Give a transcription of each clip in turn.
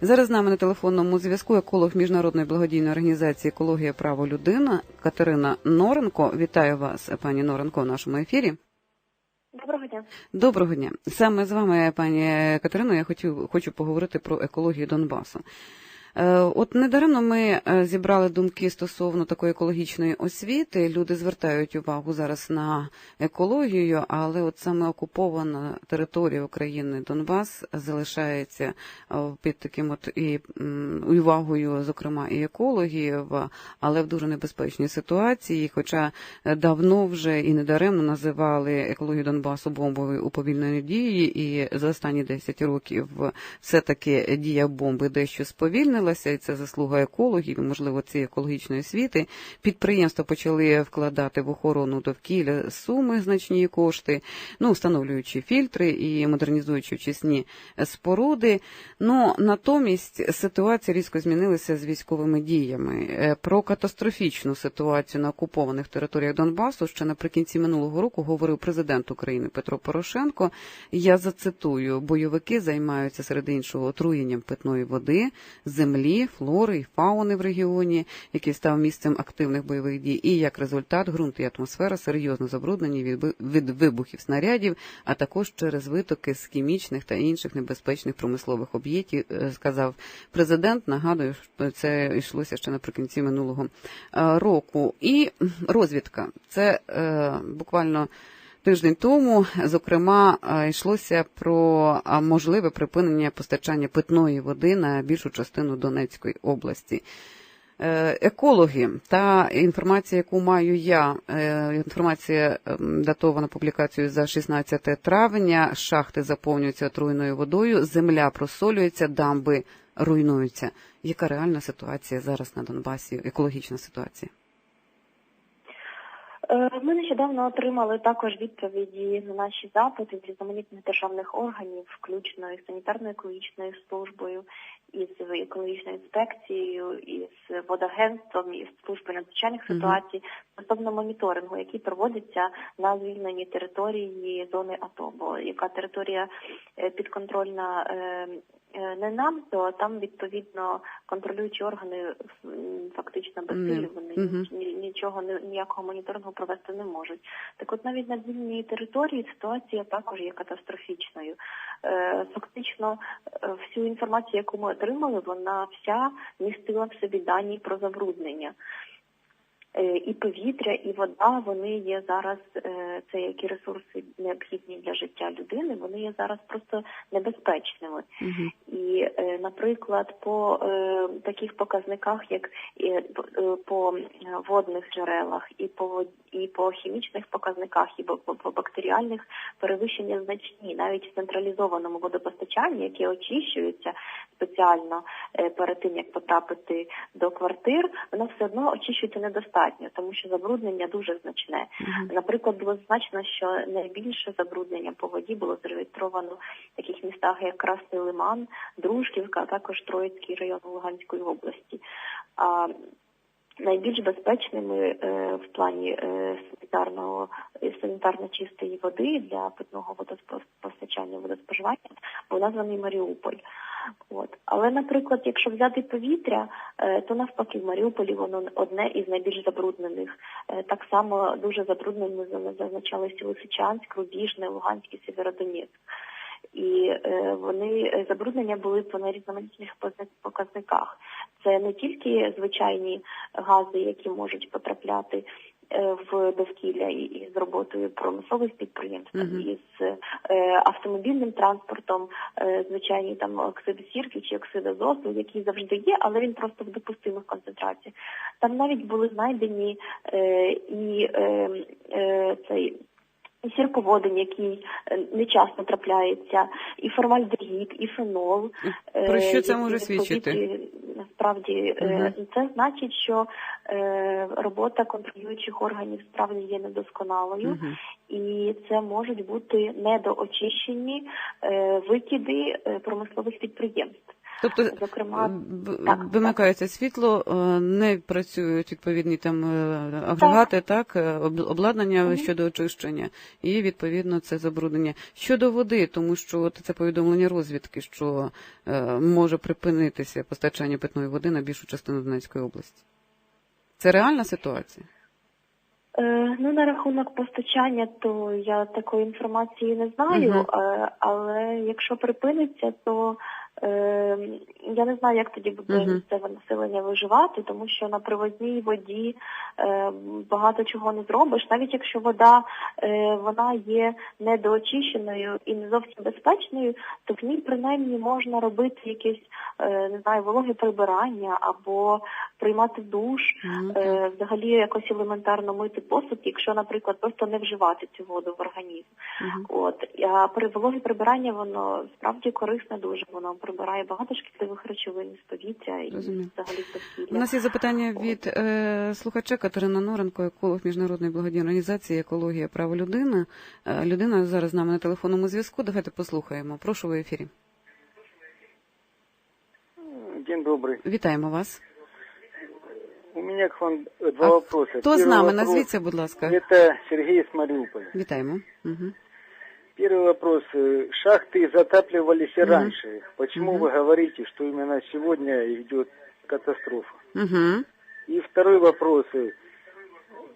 Зараз з нами на телефонному зв'язку еколог міжнародної благодійної організації Екологія право людина Катерина Норенко. Вітаю вас, пані Норенко, в нашому ефірі. Доброго дня. Доброго дня. Саме з вами, пані Катерино, я хочу, хочу поговорити про екологію Донбасу. Е, От недаремно ми е, зібрали думки стосовно такої екологічної освіти. Люди звертають увагу зараз на екологію, але от саме окупована територія України Донбас залишається е, під таким от і увагою, зокрема, і екологів, але в дуже небезпечній ситуації. Хоча давно вже і недаремно називали екологію Донбасу бомбовою уповільненої дії, і за останні 10 років все таки дія бомби дещо сповільнила змінилася, і це заслуга екологів, можливо, цієї екологічної освіти. Підприємства почали вкладати в охорону довкілля суми значні кошти, ну встановлюючи фільтри і модернізуючи очисні споруди. Ну натомість ситуація різко змінилася з військовими діями. Е, Про катастрофічну ситуацію на окупованих територіях Донбасу ще наприкінці минулого року говорив президент України Петро Порошенко. Я зацитую: бойовики займаються серед іншого отруєнням питної води, землі землі, флори і фауни в регіоні, який став місцем активних бойових дій, і як результат ґрунт і атмосфера серйозно забруднені від, вибухів снарядів, а також через витоки з хімічних та інших небезпечних промислових об'єктів, сказав президент. Нагадую, це йшлося ще наприкінці минулого року. І розвідка це е, буквально. Тиждень тому, зокрема, йшлося про можливе припинення постачання питної води на більшу частину Донецької області. Екологи та інформація, яку маю я, інформація датована публікацією за 16 травня. Шахти заповнюються отруйною водою, земля просолюється, дамби руйнуються. Яка реальна ситуація зараз на Донбасі? Екологічна ситуація? Ми нещодавно отримали також відповіді на наші запити з різноманітних державних органів, включно із санітарно-екологічною службою, із екологічною інспекцією, із водагентством, із службою надзвичайних ситуацій стосовно моніторингу, який проводиться на звільненій території зони АТО, бо яка територія підконтрольна не нам, то там відповідно контролюючі органи фактично безсилі, вони. Нічого ніякого моніторингу провести не можуть. Так, от навіть на звільненій території ситуація також є катастрофічною. Фактично, всю інформацію, яку ми отримали, вона вся містила в собі дані про забруднення. І повітря, і вода, вони є зараз, це які ресурси необхідні для життя людини, вони є зараз просто небезпечними. Uh-huh. І, наприклад, по таких показниках, як по водних джерелах, і по і по хімічних показниках, і по бактеріальних перевищення значні, навіть в централізованому водопостачанні, яке очищується спеціально перед тим як потрапити до квартир, воно все одно очищується недостатньо, тому що забруднення дуже значне. Наприклад, було зазначено, що найбільше забруднення по воді було зареєстровано в таких містах, як Красний Лиман, Дружківка, а також Троїцький район Луганської області. А Найбільш безпечними е, в плані е, санітарного санітарно чистої води для питного водопостачання водоспоживання був названий Маріуполь. От. Але, наприклад, якщо взяти повітря, е, то навпаки в Маріуполі воно одне із найбільш забруднених. Е, так само дуже забрудненими зазначалися Лисичанськ, Рубіжне, Луганськ і Сєвєродонецьк. І е, вони забруднення були по найрізноманітних показниках. Це не тільки звичайні гази, які можуть потрапляти в довкілля і з роботою промислових підприємств, uh-huh. і з е, автомобільним транспортом, е, звичайні там оксиди сірки чи оксиди азоту, які завжди є, але він просто в допустимих концентраціях. Там навіть були знайдені е, і цей. І сірководень, який нечасно трапляється, і формальдегід, і фенол. Про що це може свідчити? Насправді uh-huh. це значить, що робота контролюючих органів справді є недосконалою, uh-huh. і це можуть бути недоочищені викиди промислових підприємств. Тобто Зокрема, в- так, вимикається світло, е, не працюють відповідні там е, агрегати, так, е, об- обладнання Мгм. щодо очищення, і відповідно це забруднення. Щодо води, тому що от це повідомлення розвідки, що е, може припинитися постачання питної води на більшу частину Донецької області. Це реальна ситуація? Е, ну, на рахунок постачання, то я такої інформації не знаю, е, але якщо припиниться, то е, я не знаю, як тоді буде Мгм. місцеве населення виживати, тому що на привозній воді е, багато чого не зробиш. Навіть якщо вода е, вона є недоочищеною і не зовсім безпечною, то в ній принаймні можна робити якесь е, не знаю, вологе прибирання або приймати душ. Е, взагалі якось елементарно мити посуд, якщо, наприклад, просто не вживати цю воду в організм. Мгм. От а при вологе прибирання воно справді корисне дуже. Воно прибирає багато шкідливих речовин з повітря і Розумію. взагалі з У нас є запитання від е, слухача Катерина Норенко, еколог міжнародної благодійної організації Екологія право людини. Е, людина зараз з нами на телефонному зв'язку. Давайте послухаємо. Прошу в ефірі. День добрый. Вітаємо вас. У меня к вам э, два А вопроса. Хто з Первый нами? вопрос Назвіться, будь ласка. Это Сергей из Мариуполя. Вітаємо. Угу. Первый вопрос. Э, Шахты затапливались и Мгм. раньше. Почему Мгм. вы говорите, что именно сегодня идет катастрофа? Угу. И второй вопрос. Э,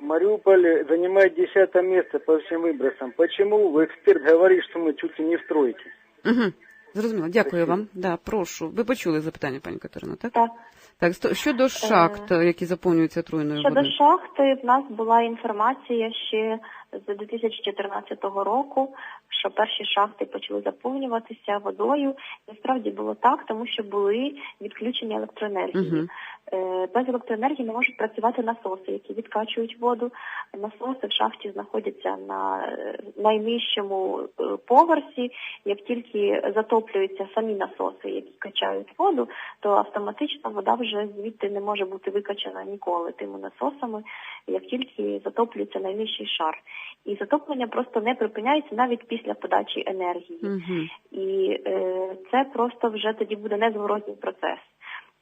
Мариуполь занимает десятое место по всем выбросам. Почему эксперт говорит, что мы чуть ли не в тройке? Угу. Зрозуміло. Дякую вам. Да, прошу. Ви почули запитання, пані Катерина, так? Так. Так, щодо шахт, які заповнюються труйною Щодо водою. шахти, в нас була інформація ще з 2014 року, що перші шахти почали заповнюватися водою. Насправді було так, тому що були відключення електроенергії. Е, Без електроенергії не можуть працювати насоси, які відкачують воду. Насоси в шахті знаходяться на е, найнижчому е, поверсі. Як тільки затоплюються самі насоси, які качають воду, то автоматично вода вже звідти не може бути викачана ніколи тими насосами, як тільки затоплюється найнижчий шар. І затоплення просто не припиняється навіть після подачі енергії. Угу. І е, це просто вже тоді буде незворотній процес.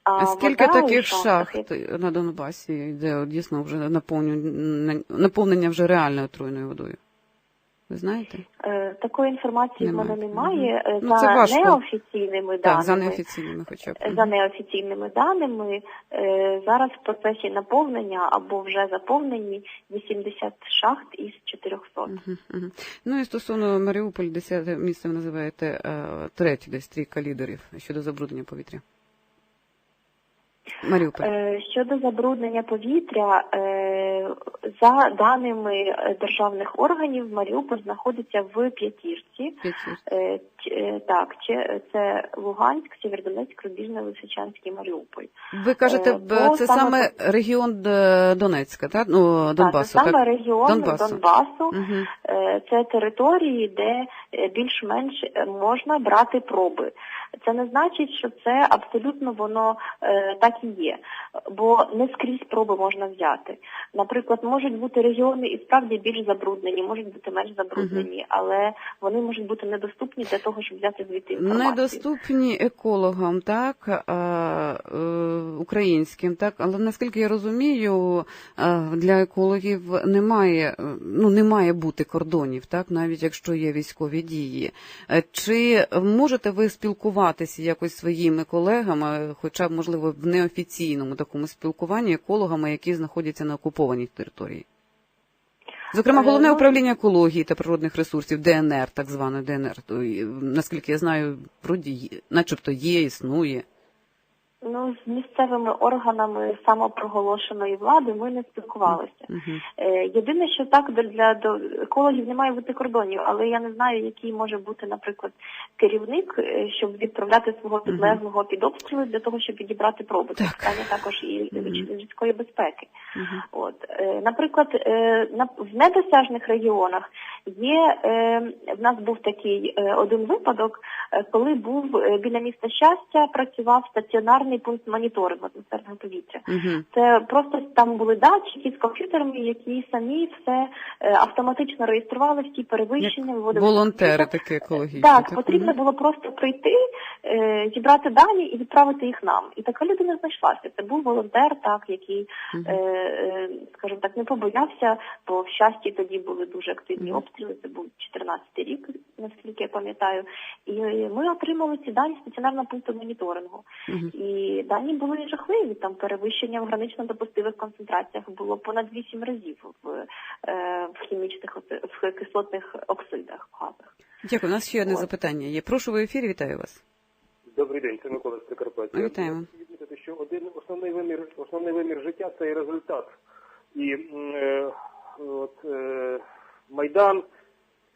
А скільки вода таких шахтах, шахт на Донбасі, де дійсно вже наповнення вже реально отруйною водою? Ви знаєте? Е, Такої інформації в мене Немає. немає. Е, Ну, За це неофіційними Так, даними. за неофіційними хоча б. За неофіційними даними е, зараз в процесі наповнення або вже заповнені 80 шахт із 400. Мгм, мгм. Ну і стосовно Маріуполь, десяте місце ви називаєте е, третє, десь трійка лідерів щодо забруднення повітря. Маріуполь. Е, Щодо забруднення повітря, е, за даними е, державних органів, Маріуполь знаходиться в п'ятірці. Е, е, Так, це Луганськ, Сєвєродонецьк, Рубіжне, Лисичанський, Маріуполь. Ви кажете, е, це саме регіон Донецька, так? Ну, Донбасу, так, це саме регіон Донбасу. Донбасу. Угу. Це території, де більш-менш можна брати проби. Це не значить, що це абсолютно воно е, так і є, бо не скрізь проби можна взяти. Наприклад, можуть бути регіони і справді більш забруднені, можуть бути менш забруднені, але вони можуть бути недоступні для того, щоб взяти звідти інформацію. Недоступні екологам, так, а, е, українським, так, але наскільки я розумію, е, для екологів немає, е, ну, не має бути кордонів, так, навіть якщо є військові дії. Е, Чи можете ви спілкуватися якось своїми колегами, хоча б, можливо, в неофіційному такому спілкуванні, екологами, які знаходяться на окупованій території? Зокрема, Е, головне ну, управління екології та природних ресурсів, ДНР, так зване ДНР. То, наскільки я знаю, вроді, начебто є, існує. Ну, з місцевими органами самопроголошеної влади ми не спілкувалися. Е, Єдине, що так для, до екологів не має бути кордонів, але я не знаю, який може бути, наприклад, керівник, е, щоб відправляти свого підлеглого під обстріли для того, щоб відібрати проби. Це питання також і людської безпеки. Угу. От, е, наприклад, на в недосяжних регіонах є е, в нас був такий е, один випадок, е, коли був е, біля міста щастя, працював стаціонарний пункт моніторингу атмосферного повітря. Угу. Це просто там були датчики з комп'ютерами, які самі все е, автоматично реєстрували всі перевищення, виводили Волонтери такі екологічні. Так, потрібно було просто прийти, е, зібрати дані і відправити їх нам. І така людина знайшлася. Це був волонтер, так, який, е, скажімо так, не побоявся, бо в щасті тоді були дуже активні Мгм. Обстріли. Це був 14 рік, наскільки я пам'ятаю. І ми отримали ці дані стаціонарного пункту моніторингу. Мгм. І дані були жахливі. Там перевищення в гранично допустимих концентраціях було понад 8 разів в, е, в хімічних в кислотних оксидах газах. Дякую. У нас ще одне От. запитання є. Прошу в ефірі, вітаю вас. Добрий день, це Микола з Прикарпаття. Вітаємо. Хочу відмітити, що один основний вимір, основний вимір життя це і результат. І е, от, е, Майдан,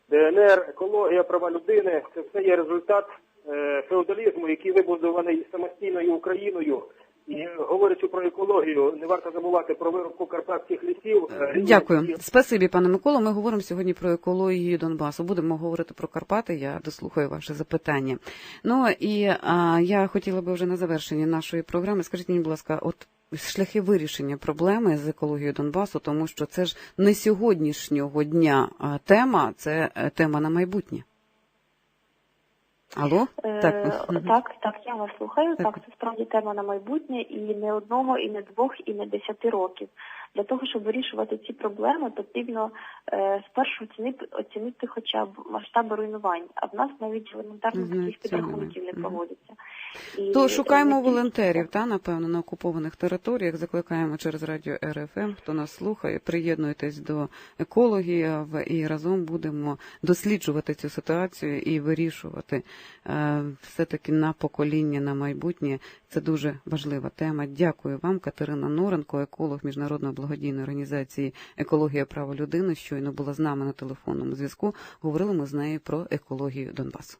ДНР, екологія, права людини це все є результат е, феодалізму, який вибудований самостійною Україною. І говорячи про екологію, не варто забувати про виробку карпатських лісів. е, Дякую. Спасибі, пане Миколо. Ми говоримо сьогодні про екологію Донбасу. Будемо говорити про Карпати. Я дослухаю ваше запитання. Ну і а, я хотіла би вже на завершенні нашої програми. Скажіть мені, будь ласка, от шляхи вирішення проблеми з екологією Донбасу, тому що це ж не сьогоднішнього дня тема, це е, тема на майбутнє. Алло? Е, Так. так, так, я вас слухаю. Так. Так, це справді тема на майбутнє і не одного, і не двох, і не десяти років. Для того, щоб вирішувати ці проблеми, потрібно е, спершу оцінити, оцінити хоча б масштаби руйнувань. А в нас навіть елементарно таких підрахунків не проводиться. І, То е, шукаємо найбільш- волонтерів, та напевно на окупованих територіях. Закликаємо через радіо РФМ. Хто нас слухає, приєднуйтесь до екологів і разом будемо досліджувати цю ситуацію і вирішувати е, все таки на покоління, на майбутнє. Це дуже важлива тема. Дякую вам, Катерина Норенко, еколог міжнародної благодійної організації Екологія права людини. Щойно була з нами на телефонному зв'язку. Говорили ми з нею про екологію Донбасу.